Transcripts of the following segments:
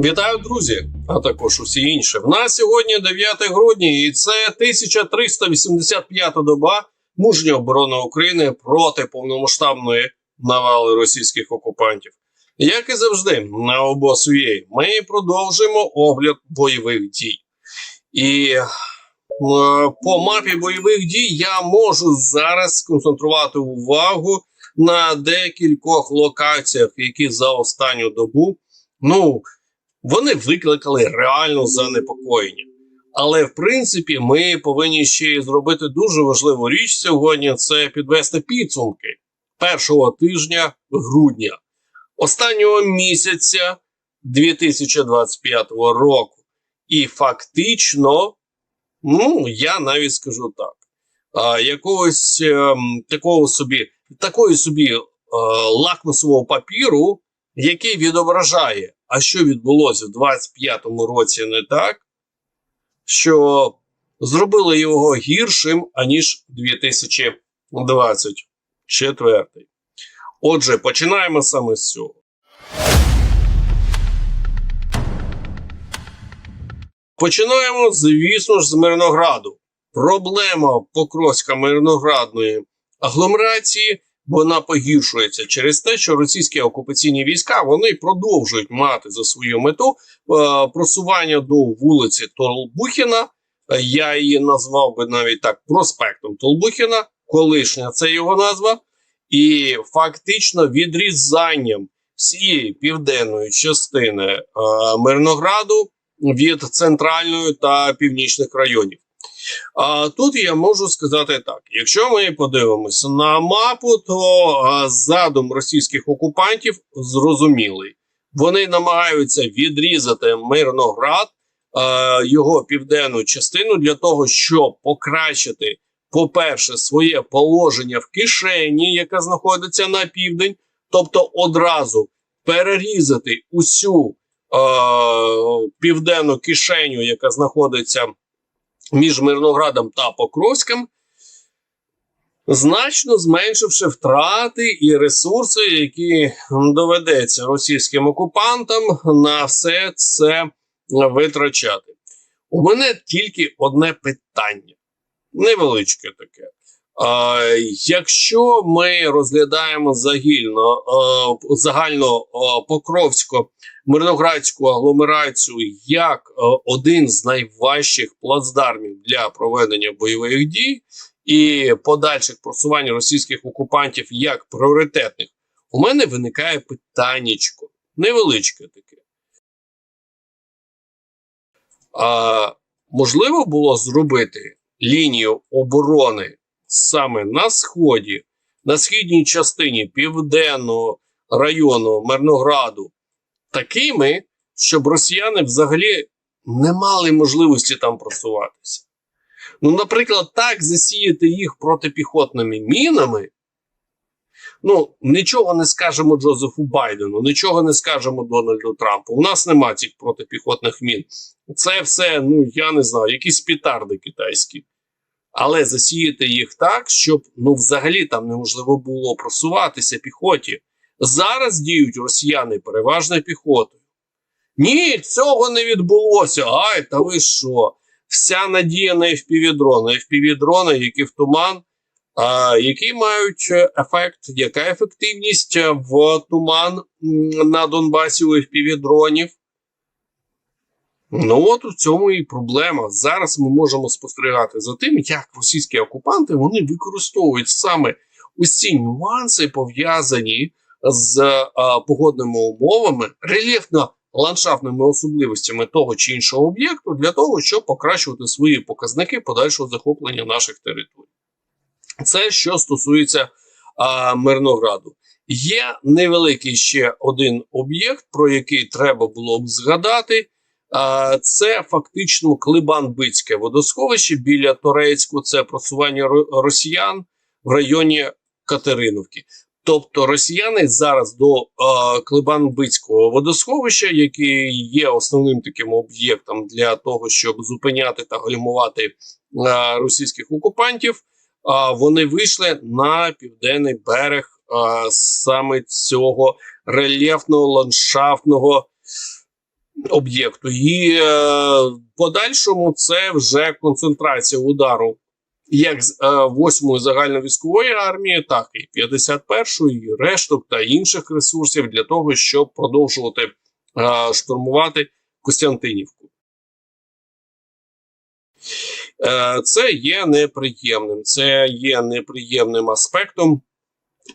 Вітаю, друзі, а також усі інші. В нас сьогодні 9 грудня, і це 1385 доба мужньої оборони України проти повномасштабної навали російських окупантів. Як і завжди, на обосує ми продовжуємо огляд бойових дій. І е, по мапі бойових дій я можу зараз сконцентрувати увагу на декількох локаціях, які за останню добу. Ну, вони викликали реальну занепокоєння. Але в принципі, ми повинні ще й зробити дуже важливу річ сьогодні: це підвести підсумки першого тижня грудня, останнього місяця 2025 року. І фактично, ну я навіть скажу так: а, якогось е, такого собі, такої собі е, лакмусового папіру, який відображає а що відбулося в 25-му році не так, що зробили його гіршим, аніж 2024. Отже, починаємо саме з цього. Починаємо, звісно ж, з Мирнограду. Проблема Покровська мирноградної агломерації вона погіршується через те, що російські окупаційні війська вони продовжують мати за свою мету е, просування до вулиці Толбухіна. Е, я її назвав би навіть так проспектом Толбухіна, колишня це його назва, і фактично відрізанням всієї південної частини е, Мирнограду від центральної та північних районів. А тут я можу сказати так: якщо ми подивимося на мапу, то задум російських окупантів зрозумілий. Вони намагаються відрізати Мирноград, його південну частину для того, щоб покращити, по-перше, своє положення в кишені, яка знаходиться на південь, тобто одразу перерізати усю південну кишеню, яка знаходиться між Мирноградом та Покровським, значно зменшивши втрати і ресурси, які доведеться російським окупантам на все це витрачати. У мене тільки одне питання, невеличке таке. Якщо ми розглядаємо загільно загально покровсько мирноградську агломерацію як один з найважчих плацдармів для проведення бойових дій і подальших просувань російських окупантів як пріоритетних, у мене виникає питаннячко, невеличке таке. А, Можливо було зробити лінію оборони саме на сході, на східній частині південного району Мирнограду такими, щоб росіяни взагалі не мали можливості там просуватися. Ну, наприклад, так засіяти їх протипіхотними мінами. Ну, нічого не скажемо Джозефу Байдену, нічого не скажемо Дональду Трампу. У нас нема цих протипіхотних мін. Це все, ну я не знаю, якісь пітарди китайські але засіяти їх так, щоб ну взагалі там неможливо було просуватися піхоті. Зараз діють росіяни переважно піхотою. Ні, цього не відбулося. Ай, та ви що? Вся надія на FPV-дрони. FPV-дрони, які в туман, а, які мають ефект, яка ефективність в туман на Донбасі у FPV-дронів? Ну от у цьому і проблема. Зараз ми можемо спостерігати за тим, як російські окупанти вони використовують саме усі нюанси, пов'язані з а, погодними умовами, рельєфно-ландшафтними особливостями того чи іншого об'єкту для того, щоб покращувати свої показники подальшого захоплення наших територій. Це що стосується а, Мирнограду. Є невеликий ще один об'єкт, про який треба було б згадати. Це фактично Клибан-Бицьке водосховище біля Торецьку. Це просування росіян в районі Катериновки. Тобто росіяни зараз до е, Клибан-Бицького водосховища, яке є основним таким об'єктом для того, щоб зупиняти та гальмувати е, російських окупантів, е, вони вийшли на південний берег е, саме цього рельєфного ландшафтного об'єкту. І е, подальшому це вже концентрація удару як з е, 8-ї загальновійськової армії, так і 51-ї, решток та інших ресурсів для того, щоб продовжувати е, штурмувати Костянтинівку. Е, Це є неприємним. Це є неприємним аспектом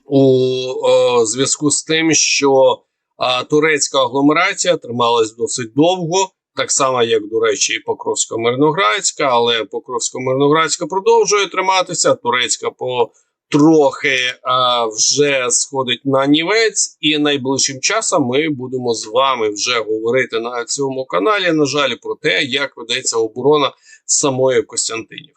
у е, зв'язку з тим, що е, турецька агломерація трималась досить довго, так само, як, до речі, і Покровсько-Мирноградська, але Покровсько-Мирноградська продовжує триматися. Турецька по трохи а, вже сходить на нівець, і найближчим часом ми будемо з вами вже говорити на цьому каналі. На жаль, про те, як ведеться оборона самої Костянтинівки.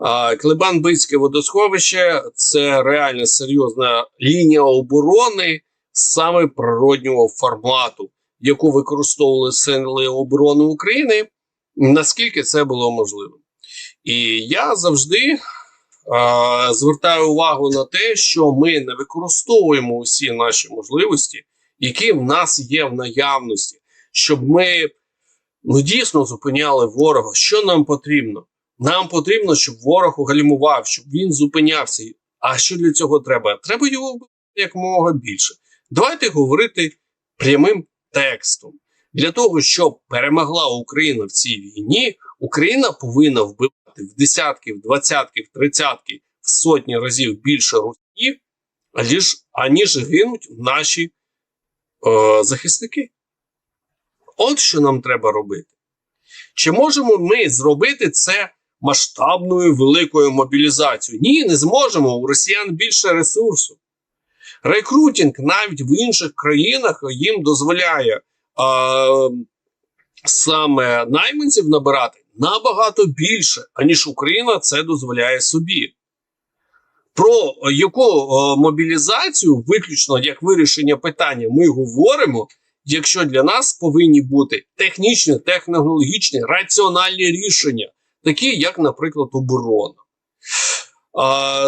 А, Клебан-Бицьке водосховище це реально серйозна лінія оборони саме природнього формату, яку використовували сили оборони України, наскільки це було можливо. І я завжди е, звертаю увагу на те, що ми не використовуємо усі наші можливості, які в нас є в наявності, щоб ми ну, дійсно зупиняли ворога. Що нам потрібно? Нам потрібно, щоб ворог гальмував, щоб він зупинявся. А що для цього треба? Треба його якомога більше. Давайте говорити прямим текстом. Для того, щоб перемогла Україна в цій війні, Україна повинна вбивати в десятки, в двадцятки, в тридцятки, в сотні разів більше русні, аніж, аніж гинуть наші е, захисники. От що нам треба робити. Чи можемо ми зробити це масштабною великою мобілізацією? Ні, не зможемо. У росіян більше ресурсу. Рекрутинг навіть в інших країнах їм дозволяє а, саме найманців набирати набагато більше, аніж Україна це дозволяє собі. Про яку мобілізацію, виключно як вирішення питання, ми говоримо, якщо для нас повинні бути технічні, технологічні, раціональні рішення, такі як, наприклад, оборона.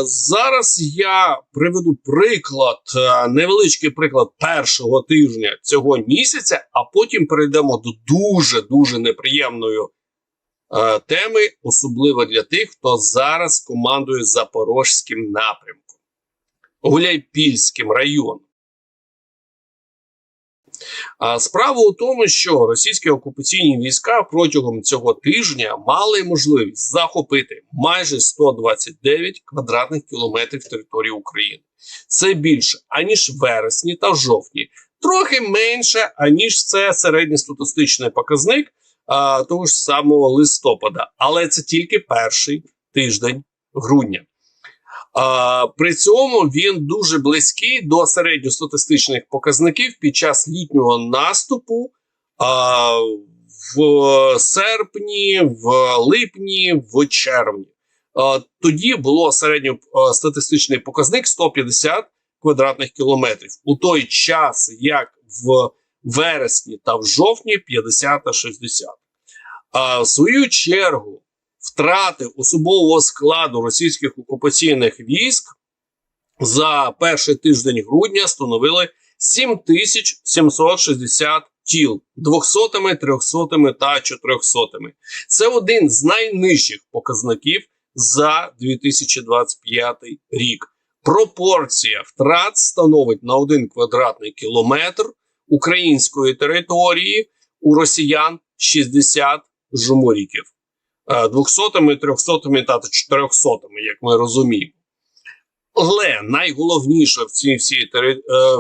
Зараз я приведу приклад, невеличкий приклад першого тижня цього місяця, а потім перейдемо до дуже дуже неприємної теми, особливо для тих, хто зараз командує Запорозьким напрямком, Гуляйпільським районом. Справа у тому, що російські окупаційні війська протягом цього тижня мали можливість захопити майже 129 квадратних кілометрів території України. Це більше аніж вересні та жовтні, трохи менше, аніж це середньостатистичний показник а, того ж самого листопада. Але це тільки перший тиждень грудня. При цьому він дуже близький до середньостатистичних показників під час літнього наступу в серпні, в липні, в червні. Тоді було середньостатистичний показник 150 квадратних кілометрів. У той час, як в вересні та в жовтні 50 та 60. А в свою чергу втрати особового складу російських окупаційних військ за перший тиждень грудня становили 7760 тіл 200, 300 та 400. Це один з найнижчих показників за 2025 рік. Пропорція втрат становить на один квадратний кілометр української території у росіян 60 жмуріків. 200, 300 та 400, як ми розуміємо. Але найголовніше в цій всій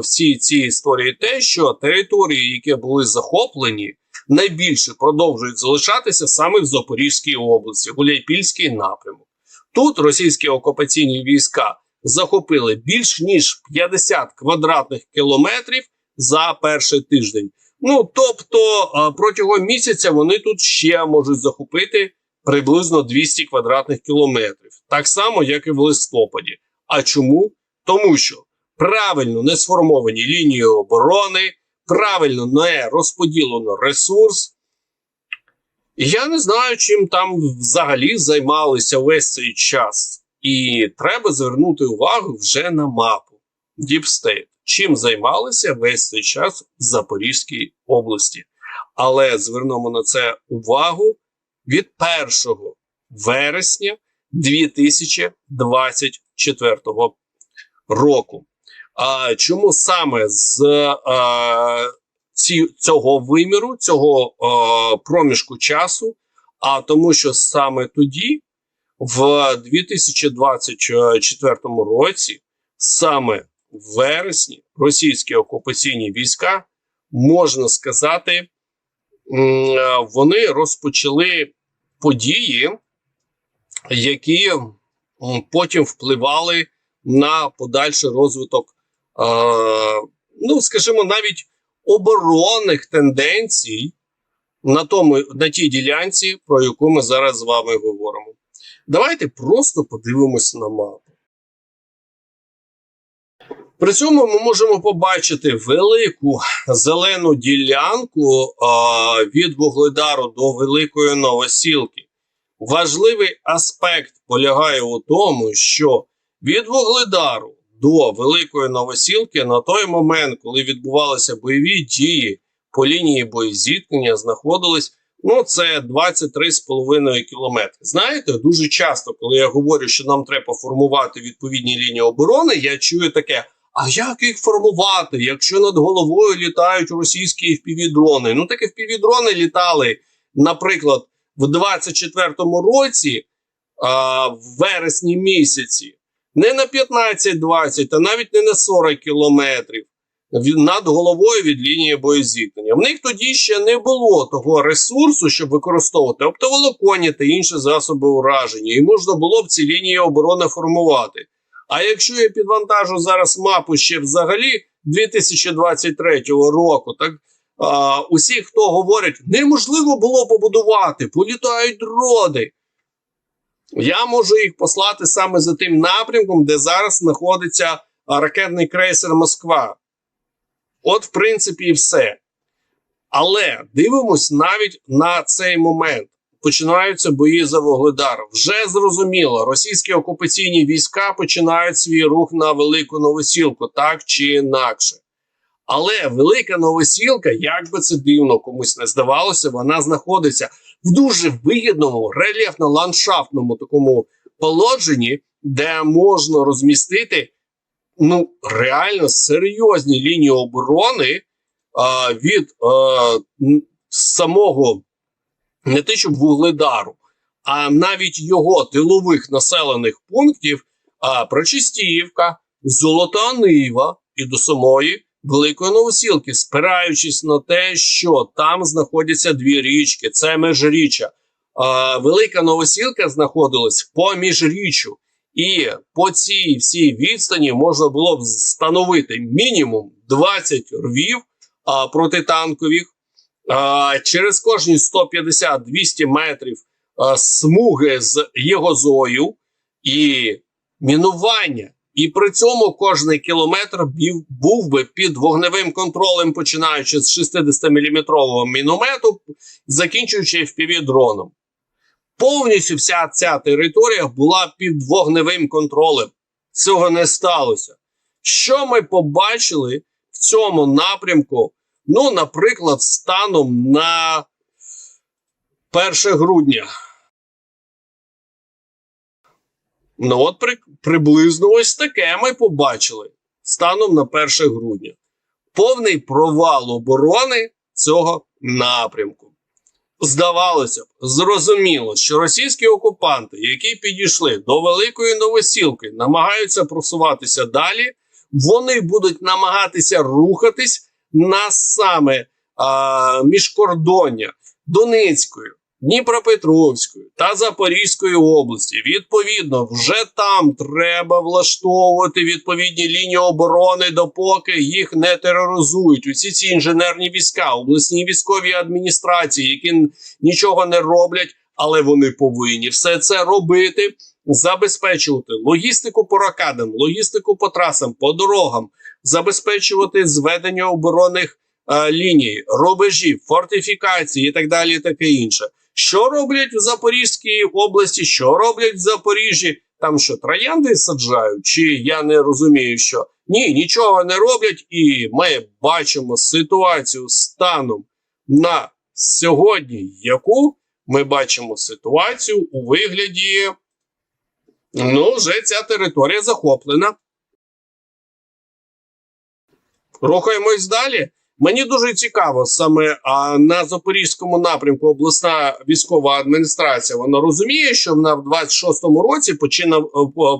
всі цій історії те, що території, які були захоплені, найбільше продовжують залишатися саме в Запорізькій області, Гуляйпільський напрямок. Тут російські окупаційні війська захопили більш ніж 50 квадратних кілометрів за перший тиждень. Ну тобто протягом місяця вони тут ще можуть захопити приблизно 200 квадратних кілометрів, так само, як і в листопаді. А чому? Тому що правильно не сформовані лінії оборони, правильно не розподілено ресурс. Я не знаю, чим там взагалі займалися весь цей час. І треба звернути увагу вже на мапу State. Чим займалися весь цей час в Запорізькій області. Але звернемо на це увагу від 1 вересня 2024 року. А чому саме з а, ці, цього виміру, цього а, проміжку часу? А тому, що саме тоді, в 2024 році, саме в вересні, російські окупаційні війська, можна сказати, вони розпочали події, які потім впливали на подальший розвиток, ну скажімо, навіть оборонних тенденцій на тому на тій ділянці, про яку ми зараз з вами говоримо. Давайте просто подивимося на мапу. При цьому ми можемо побачити велику зелену ділянку а, від Вугледару до Великої Новосілки. Важливий аспект полягає у тому, що від Вугледару до Великої Новосілки на той момент, коли відбувалися бойові дії по лінії боєзіткнення, знаходились ну це 23,5 кілометри. Знаєте, дуже часто, коли я говорю, що нам треба формувати відповідні лінії оборони, я чую таке. А як їх формувати, якщо над головою літають російські впівдрони? Ну такі впівдрони літали, наприклад, в 24-му році, а, в вересні місяці, не на 15-20, а навіть не на 40 кілометрів над головою від лінії боєзіткнення. В них тоді ще не було того ресурсу, щоб використовувати оптоволоконні та інші засоби ураження, і можна було б ці лінії оборони формувати. А якщо я підвантажу зараз мапу ще взагалі 2023 року, так а, усі, хто говорить, неможливо було побудувати, політають дрони. Я можу їх послати саме за тим напрямком, де зараз знаходиться ракетний крейсер Москва. От, в принципі, і все. Але дивимось навіть на цей момент починаються бої за Вугледар. Вже зрозуміло, російські окупаційні війська починають свій рух на велику новосілку, так чи інакше. Але велика новосілка, як би це дивно комусь не здавалося, вона знаходиться в дуже вигідному рельєфно-ландшафтному такому положенні, де можна розмістити ну реально серйозні лінії оборони а, від а, самого не те, щоб вугледару, а навіть його тилових населених пунктів а, Прочистіївка, Золота Нива і до самої Великої Новосілки, спираючись на те, що там знаходяться дві річки, це межріччя. А, Велика Новосілка знаходилась поміж річчю. І по цій всій відстані можна було б встановити мінімум 20 рвів а, протитанкових через кожні 150-200 метрів смуги з єгозою і мінування. І при цьому кожний кілометр був би під вогневим контролем, починаючи з 60-мм міномету, закінчуючи FPV-дроном. Повністю вся ця територія була під вогневим контролем. Цього не сталося. Що ми побачили в цьому напрямку Ну, наприклад, станом на 1 грудня. Ну, от при, приблизно ось таке ми побачили станом на 1 грудня. Повний провал оборони цього напрямку. Здавалося б, зрозуміло, що російські окупанти, які підійшли до Великої Новосілки, намагаються просуватися далі, вони будуть намагатися рухатись на саме а, міжкордоння Донецької, Дніпропетровської та Запорізької області. Відповідно, вже там треба влаштовувати відповідні лінії оборони, допоки їх не тероризують. Усі ці інженерні війська, обласні військові адміністрації, які нічого не роблять, але вони повинні все це робити. Забезпечувати логістику по ракадам, логістику по трасам, по дорогам, забезпечувати зведення оборонних е, ліній, рубежів, фортифікації і так далі, і таке інше. Що роблять в Запорізькій області? Що роблять в Запоріжжі? Там що троянди саджають? Чи я не розумію, що ні, нічого не роблять, і ми бачимо ситуацію станом на сьогодні яку ми бачимо ситуацію у вигляді, ну, вже ця територія захоплена. Рухаємось далі. Мені дуже цікаво саме а, на Запорізькому напрямку обласна військова адміністрація. Вона розуміє, що вона в 26-му році почина, е,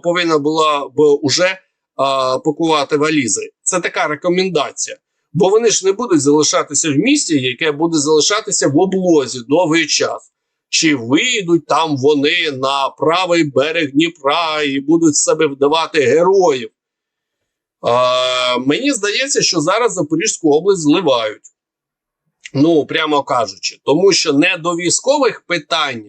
повинна була б уже а, пакувати валізи. Це така рекомендація. Бо вони ж не будуть залишатися в місті, яке буде залишатися в облозі довгий час. Чи вийдуть там вони на правий берег Дніпра і будуть себе вдавати героїв? Е, мені здається, що зараз Запорізьку область зливають. Ну, прямо кажучи, тому що не до військових питань,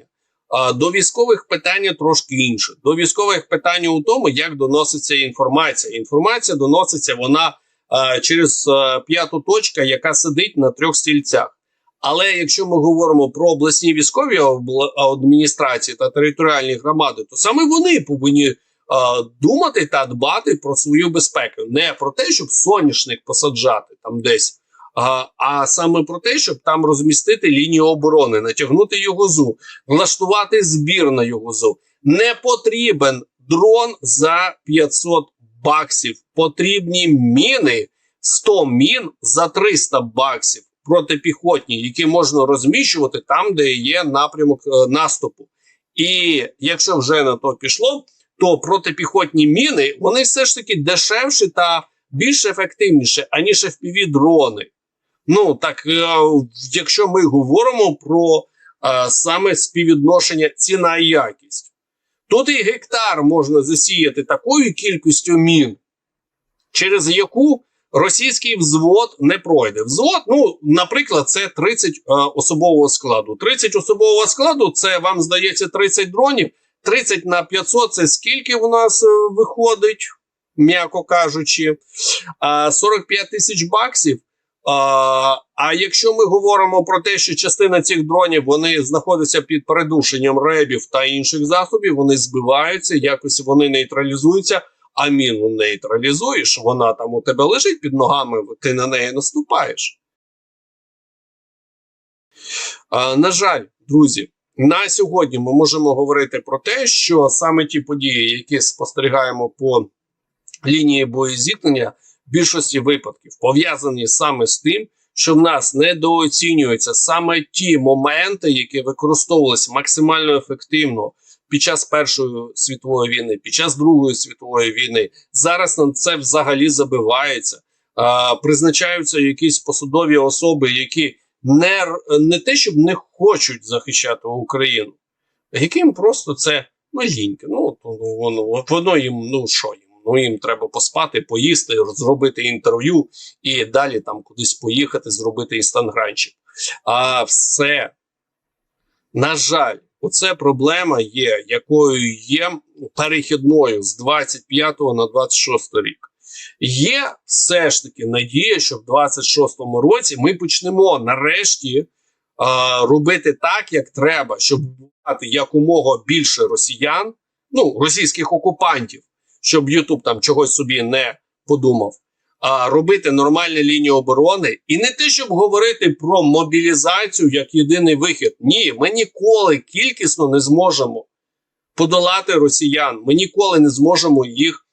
а до військових питань трошки інше. До військових питань у тому, як доноситься інформація. Інформація доноситься вона а, через а, п'яту точку, яка сидить на трьох стільцях. Але якщо ми говоримо про обласні військові адміністрації та територіальні громади, то саме вони повинні думати та дбати про свою безпеку, не про те, щоб соняшник посаджати там десь, а, а саме про те, щоб там розмістити лінію оборони, натягнути його зу, влаштувати збір на його зу. Не потрібен дрон за 500 баксів. Потрібні міни 100 мін за 300 баксів протипіхотні, які можна розміщувати там, де є напрямок е, наступу. І якщо вже на то пішло, то протипіхотні міни вони все ж таки дешевші та більш ефективніші, аніж fpv дрони. Ну так е, якщо ми говоримо про е, саме співвідношення ціна і якість, тут і гектар можна засіяти такою кількістю мін, через яку російський взвод не пройде. Взвод, ну, наприклад, це 30 е, особового складу. 30 особового складу це вам здається 30 дронів. 30 на 500 це скільки у нас е, виходить, м'яко кажучи, 45 тисяч баксів. А якщо ми говоримо про те, що частина цих дронів вони знаходяться під передушенням ребів та інших засобів, вони збиваються, якось вони нейтралізуються. А міну нейтралізуєш, вона там у тебе лежить під ногами, ти на неї наступаєш. А, На жаль, друзі, на сьогодні ми можемо говорити про те, що саме ті події, які спостерігаємо по лінії боєзіткнення, в більшості випадків пов'язані саме з тим, що в нас недооцінюються саме ті моменти, які використовувалися максимально ефективно під час Першої світової війни, під час Другої світової війни. Зараз на це взагалі забивається. Призначаються якісь посадові особи, які не не те, щоб не хочуть захищати Україну, яким просто це ну, лінька. Ну, ну воно воно їм, ну що їм? Ну їм треба поспати, поїсти, зробити інтерв'ю і далі там кудись поїхати, зробити інстагранчик. А все, на жаль, оце проблема є, якою є перехідною з 25 на 26 рік. Є все ж таки надія, що в 26-му році ми почнемо нарешті е, робити так, як треба, щоб бувати якомога більше росіян, ну російських окупантів, щоб Ютуб там чогось собі не подумав. А робити нормальні лінії оборони і не те, щоб говорити про мобілізацію як єдиний вихід. Ні, ми ніколи кількісно не зможемо подолати росіян. Ми ніколи не зможемо їх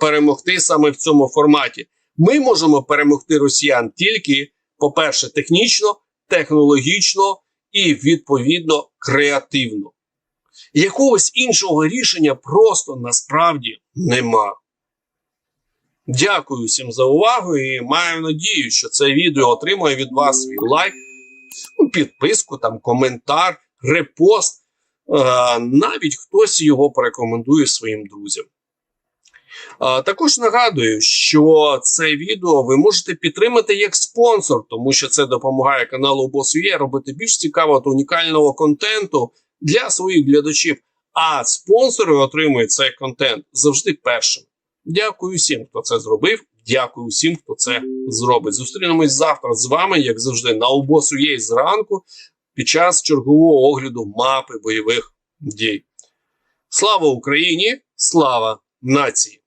перемогти саме в цьому форматі. Ми можемо перемогти росіян тільки, по-перше, технічно, технологічно і відповідно креативно. Якогось іншого рішення просто насправді нема. Дякую всім за увагу і маю надію, що це відео отримує від вас свій лайк, підписку, там, коментар, репост. Навіть хтось його порекомендує своїм друзям. Також нагадую, що це відео ви можете підтримати як спонсор, тому що це допомагає каналу Boss.ua робити більш цікавого та унікального контенту для своїх глядачів. А спонсори отримують цей контент завжди першим. Дякую всім, хто це зробив. Дякую всім, хто це зробить. Зустрінемось завтра з вами, як завжди, на Обосує зранку під час чергового огляду мапи бойових дій. Слава Україні! Слава нації!